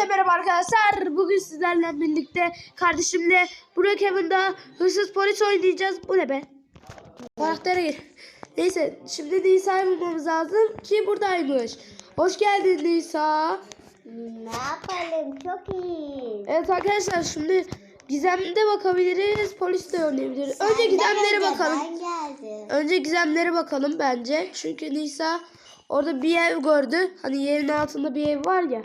Hepinize merhaba arkadaşlar. Bugün sizlerle birlikte kardeşimle Burak Evan'da hırsız polis oynayacağız. Bu ne be? Karaktere gir. Neyse şimdi Nisa'yı bulmamız lazım ki buradaymış. Hoş geldin Nisa. Ne yapalım? Çok iyi. Evet arkadaşlar şimdi gizemde bakabiliriz. Polis de oynayabiliriz. Önce gizemlere bakalım. Önce gizemlere bakalım bence. Çünkü Nisa orada bir ev gördü. Hani yerin altında bir ev var ya.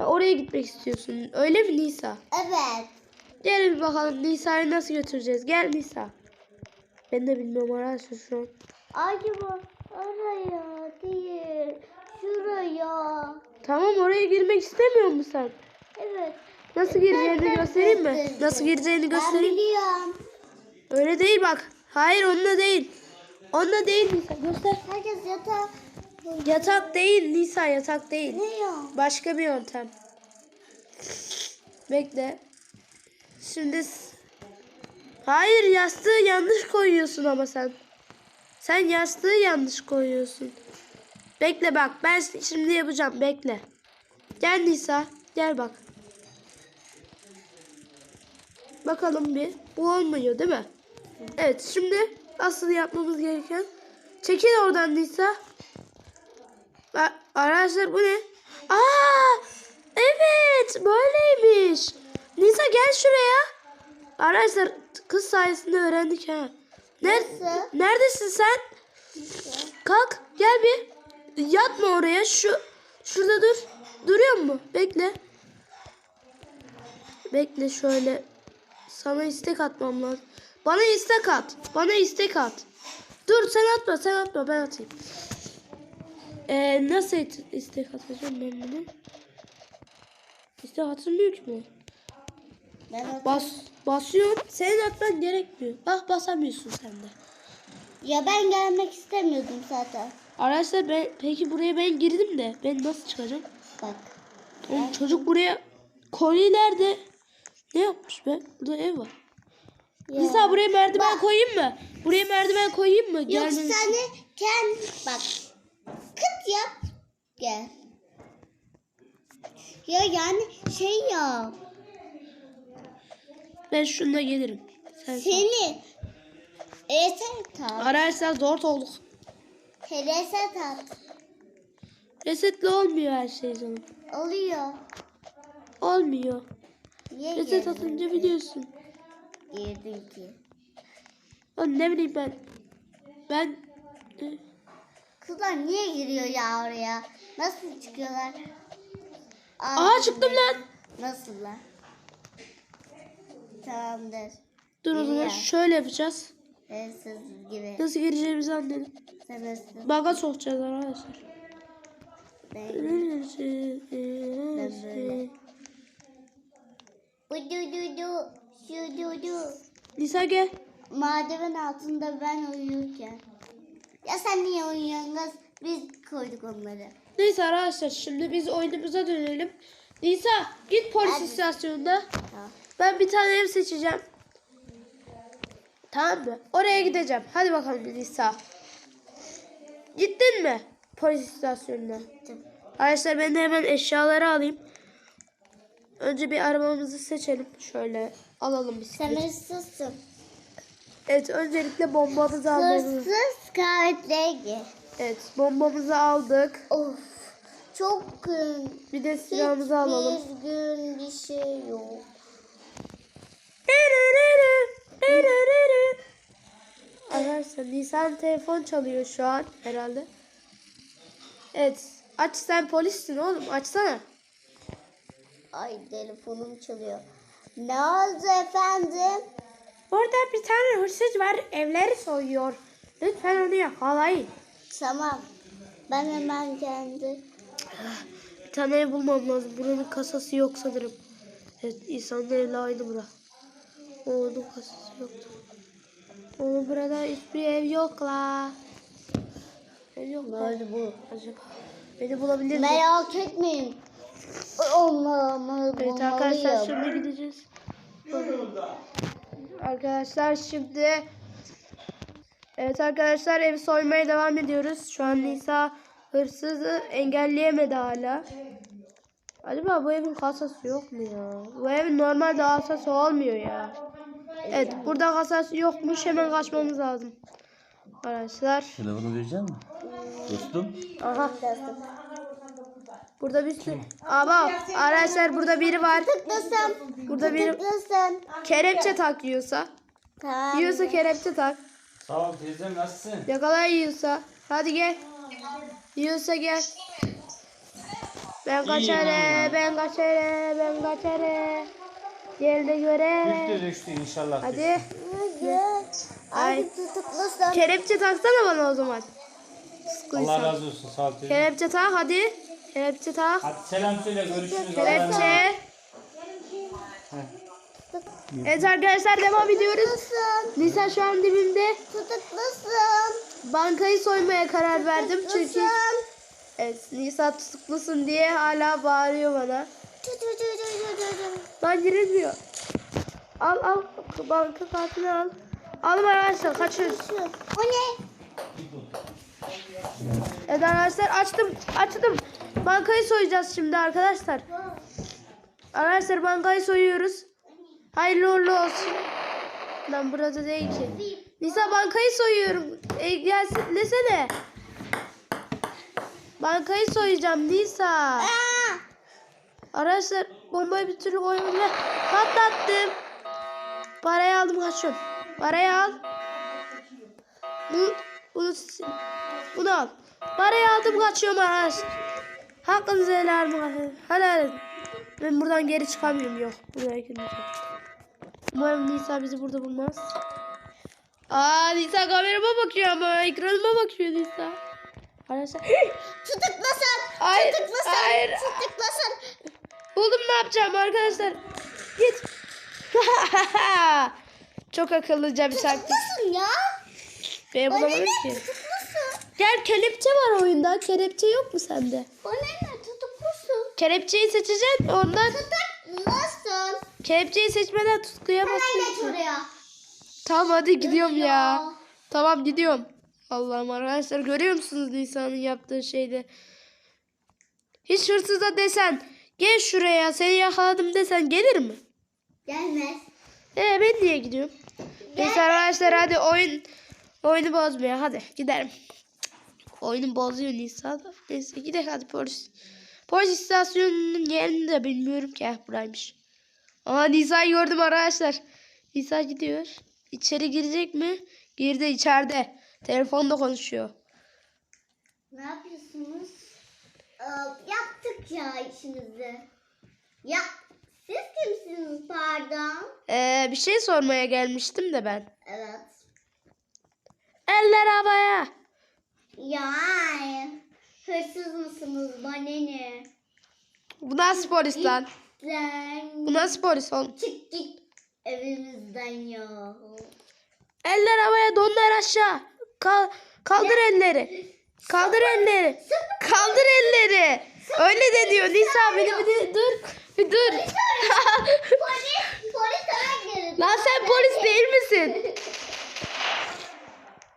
Ya oraya gitmek istiyorsun. Öyle mi Nisa? Evet. Gel bir bakalım Nisa'yı nasıl götüreceğiz. Gel Nisa. Ben de bilmiyorum arkadaşlar şu an. Acaba oraya değil. Şuraya. Tamam oraya girmek istemiyor musun sen? Evet. Nasıl gireceğini göstereyim mi? Nasıl gireceğini Ben göstereyim. biliyorum. Öyle değil bak. Hayır onunla değil. Onunla değil Nisa. Göster. Herkes yatağa. Yatak değil Nisa yatak değil. Ne ya? Başka bir yöntem. Bekle. Şimdi Hayır yastığı yanlış koyuyorsun ama sen. Sen yastığı yanlış koyuyorsun. Bekle bak ben şimdi yapacağım bekle. Gel Nisa gel bak. Bakalım bir. Bu olmuyor değil mi? Evet şimdi asıl yapmamız gereken. Çekil oradan Nisa. A- Arkadaşlar bu ne? Aa! Evet, böyleymiş. Nisa gel şuraya. Arkadaşlar kız sayesinde öğrendik ha. Ner- Nasıl? Neredesin sen? Kalk, gel bir. Yatma oraya. Şu şurada dur. Duruyor mu? Bekle. Bekle şöyle. Sana istek atmam lazım. Bana istek at. Bana istek at. Dur sen atma, sen atma ben atayım. Ee, nasıl istek atacağım ben bunu? İstek atılmıyor ki bu. Ben Bas, basıyorum. Senin atman gerekmiyor. Bak basamıyorsun sen de. ya ben gelmek istemiyordum zaten. Arkadaşlar ben, peki buraya ben girdim de ben nasıl çıkacağım? Bak. Oğlum çocuk buraya kolilerde ne yapmış be? Burada ev var. Ya. Nisa buraya merdiven Bak. koyayım mı? Buraya merdiven koyayım mı? Yok Gelmeniz- sen de kend bak. Ya yani şey ya. Ben şununla gelirim. Sen Seni. Reset at. Arkadaşlar zor olduk. Reset at. Resetle olmuyor her şey canım. Oluyor. Olmuyor. Niye Reset girdin? atınca biliyorsun. Girdin ki. Lan ne bileyim ben. Ben e, Kızlar niye giriyor ya oraya? Nasıl çıkıyorlar? Aa çıktım lan. Nasıl lan? Tamamdır. Dur o zaman şöyle yapacağız. Rensiz gibi. Nasıl gireceğimizi anladım. Sebepsiz. Baga sokacağız arkadaşlar. Ben du du. Şu du du. Nisa gel. Madenin altında ben uyurken. Ya sen niye uyuyorsun kız? Biz koyduk onları. Neyse arkadaşlar şimdi biz oyunumuza dönelim. Nisa git polis Hadi. istasyonuna. Tamam. Ben bir tane ev seçeceğim. Tamam mı? Oraya gideceğim. Hadi bakalım Nisa. Gittin mi? Polis istasyonuna. Arkadaşlar ben de hemen eşyaları alayım. Önce bir arabamızı seçelim. Şöyle alalım Sen bisiklet. hırsızsın. Evet öncelikle bombamızı almamız. Hırsız kahvetlere gir. Evet bombamızı aldık. Of. Çok gün. Bir de silahımızı alalım. Hiçbir gün bir şey yok. Arkadaşlar Nisan telefon çalıyor şu an herhalde. Evet. Aç sen polissin oğlum açsana. Ay telefonum çalıyor. Ne oldu efendim? Orada bir tane hırsız var evleri soyuyor. Lütfen onu yakalayın. Tamam. Ben hemen kendi. Bir tane ev bulmam lazım. Buranın kasası yok sanırım. Evet insanın evle aynı bura. O, Onun kasası yoktu. Oğlum burada hiçbir ev yok la. Ev yok. Nerede bu? Acaba beni bulabilir mi? Merak etmeyin. Olmamı Evet arkadaşlar şimdi gideceğiz. Arkadaşlar şimdi Evet arkadaşlar ev soymaya devam ediyoruz. Şu an Nisa hırsızı engelleyemedi hala. Acaba bu evin kasası yok mu ya? Bu evin normalde kasası olmuyor ya. Evet burada kasası yokmuş hemen kaçmamız lazım. Arkadaşlar. Telefonu verecek misin? Dostum. Aha. Burada bir sürü. Ama arkadaşlar burada biri var. Tıklasın. Burada biri Tıklasın. kelepçe tak yiyorsa. Tamam. Yiyorsa kelepçe tak. Sağ ol teyzem nasılsın? Yakala yiyorsa. Hadi gel. Yiyorsa gel. Ben kaçarım, ben kaçarım, ben kaçarım. Yerde göre. Düştü düştü inşallah. Hadi. Ay. Kelepçe taksana bana o zaman. Allah razı olsun sağ ol. Kelepçe tak hadi. Kelepçe tak. Hadi selam söyle görüşürüz. Kelepçe. Evet arkadaşlar devam ediyoruz. Nisa şu an dibimde. Tıklasın. Bankayı soymaya karar verdim çünkü evet, Nisa tutuklusun diye hala bağırıyor bana. Lan girilmiyor. Al al banka kartını al. Alın arkadaşlar kaçıyoruz. O ne? Evet arkadaşlar açtım açtım. Bankayı soyacağız şimdi arkadaşlar. Arkadaşlar bankayı soyuyoruz. Hayırlı uğurlu olsun. Lan burada değil ki. Nisa bankayı soyuyorum. E, gelsin desene. Bankayı soyacağım Nisa. Arkadaşlar bombayı bir türlü koymadım. Patlattım. Parayı aldım kaçıyorum. Parayı al. Bu, bunu, bunu al. Parayı aldım kaçıyorum arkadaşlar. Hakkınızı helal mi? Helal. Ben buradan geri çıkamıyorum. Yok. Buraya girmeyeceğim. Umarım Nisa bizi burada bulmaz. Aa Nisa kamerama bakıyor ama ekranıma bakıyor Nisa. Arkadaşlar. Tutuklasın. Hayır, Tutuklasın. hayır. Tutuklasın. Buldum ne yapacağım arkadaşlar. Git. Çok akıllıca bir taktik. Tutuklasın ya. Ben bulamadım ki. tutuklasın? Gel kelepçe var oyunda. Kelepçe yok mu sende? Bana ne tutuklasın? Kelepçeyi seçeceksin. Ondan Tutuklasın. kelepçeyi seçmeden tutkuya Hemen geç oraya. Tamam hadi gidiyorum ya. Tamam gidiyorum. Allah'ım arkadaşlar görüyor musunuz Nisa'nın yaptığı şeyde? Hiç hırsıza desen gel şuraya seni yakaladım desen gelir mi? Gelmez. Ee ben niye gidiyorum? Neyse arkadaşlar hadi oyun oyunu bozmuyor hadi gidelim. Oyunu bozuyor Nisa da. Neyse gidelim hadi polis. Polis istasyonunun yerini de bilmiyorum ki. Eh, buraymış. Aa Nisa'yı gördüm arkadaşlar. Nisa gidiyor. İçeri girecek mi? Girdi içeride. Telefonda konuşuyor. Ne yapıyorsunuz? Ee, yaptık ya işimizi. Ya siz kimsiniz pardon? Ee, bir şey sormaya gelmiştim de ben. Evet. Eller havaya. Yani hırsız mısınız bana ne? Bu nasıl polis lan? Sen Bu nasıl polis oğlum? çık git evimizden ya. Eller havaya donlar aşağı. Kal- kaldır elleri. Kaldır elleri. Kaldır elleri. Öyle de diyor Nisa beni bir dur. Bir dur. Polis, polis. Lan sen polis değil misin?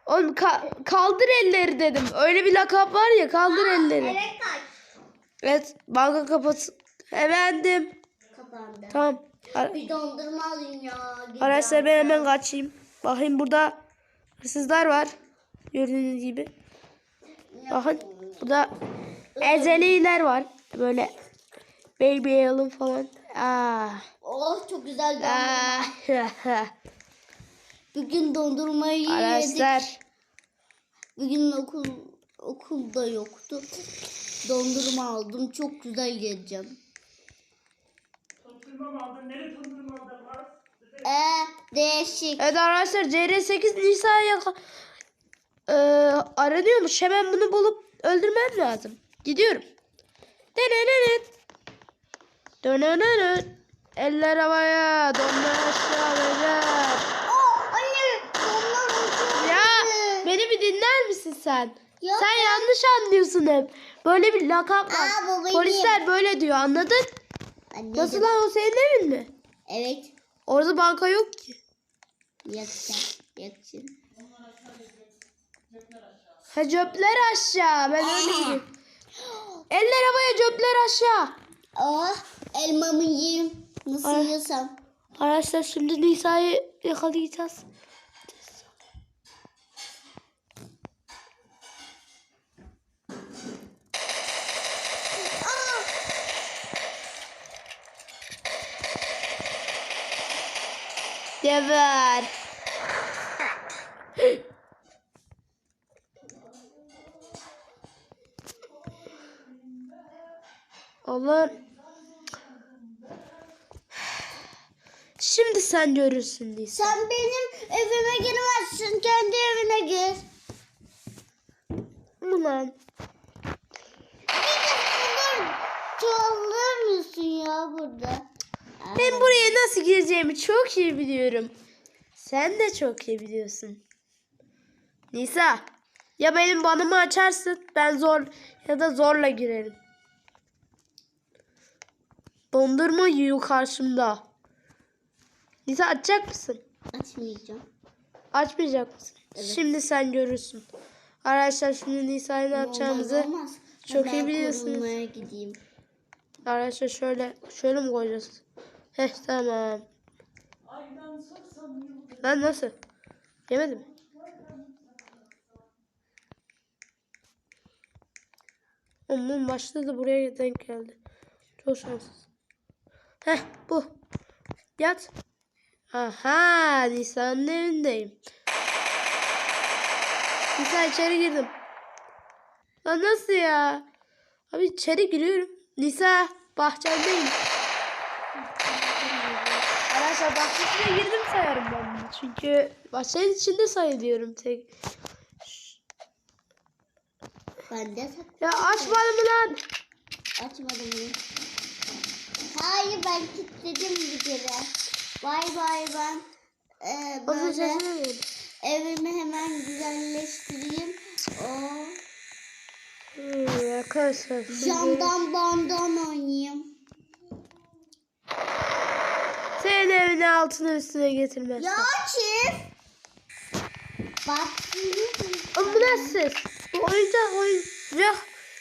Oğlum ka- kaldır elleri dedim. Öyle bir lakap var ya kaldır elleri. Evet kaç. Evet banka kapat. Efendim. Kapandı. Tamam. Bir dondurma alayım ya. Arkadaşlar ben hemen kaçayım. Bakayım burada hırsızlar var. Gördüğünüz gibi. Bakın burada ezeliler var. Böyle baby yalın falan. Aa. Oh çok güzel dondurma. Aa. Bugün dondurmayı yedik. Arkadaşlar Bugün okul okulda yoktu. Dondurma aldım. Çok güzel yiyeceğim. Ee, değişik. evet arkadaşlar CR8 Nisa'ya Ee, aranıyormuş. Hemen bunu bulup öldürmem lazım. Gidiyorum. Denenenet. Dönenenet. Eller havaya. Donlar aşağı beyler. Oh, anne, donlar uçuyor. Ya beni bir dinler misin sen? Yok sen ya. yanlış anlıyorsun hep. Böyle bir lakap var. Aa. Polisler böyle diyor anladın? Anne, Nasıl lan o senin evin mi? Evet. Orada banka yok ki. Yakacağım. Yakacağım. Ha cöpler aşağı. Ben öyle diyeyim. Eller havaya cöpler aşağı. Oh elmamı yiyeyim. Nasıl Ay. yiyorsam. Arkadaşlar şimdi Nisa'yı yakalayacağız. Geber. Allah. Şimdi sen görürsün Nisa. Sen benim evime giremezsin. Kendi evine gir. Ulan. Bunlar çoğalır mısın ya burada? Ben buraya nasıl gireceğimi çok iyi biliyorum. Sen de çok iyi biliyorsun. Nisa, ya benim banımı açarsın, ben zor ya da zorla girerim. Dondurma yiyor karşımda. Nisa açacak mısın? Açmayacağım. Açmayacak mısın? Şimdi sen görürsün. Arkadaşlar şimdi Nisa'ya ne yapacağımızı Olmaz, olmaz. çok iyi Hemen biliyorsunuz. gideyim. Arkadaşlar şöyle şöyle mi koyacağız? Heh tamam. Lan nasıl? Yemedim. Onun başta da buraya denk geldi. Çok şanssız. Heh bu. Yat. Aha Nisa'nın evindeyim. Nisa içeri girdim. Lan nasıl ya? Abi içeri giriyorum. Nisa bahçemdeyim. Arkadaşlar bahçesine girdim sayarım ben bunu. Çünkü bahçenin içinde sayılıyorum tek. Ben de Ya açmadım lan? açmadım bunu. Hayır ben kilitledim bir kere. Bay bay ben. Ee, böyle evimi hemen güzelleştireyim. O Hmm, arkadaşlar. şimdi- camdan bandan oynayayım. Senin evini altına üstüne getirmez. Ya çift. Bak. Bu ne ses? Bu oyuncak oyuncak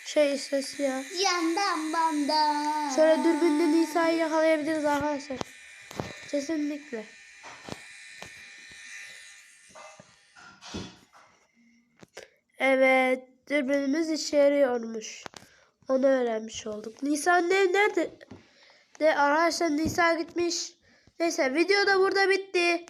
şey sesi ya. Camdan bandan. Şöyle dürbünle Nisa'yı yakalayabiliriz arkadaşlar. Kesinlikle. Evet, dürbünümüz işe yarıyormuş. Onu öğrenmiş olduk. Nisa'nın ev nerede? De arkadaşlar Nisa gitmiş. Neyse video da burada bitti.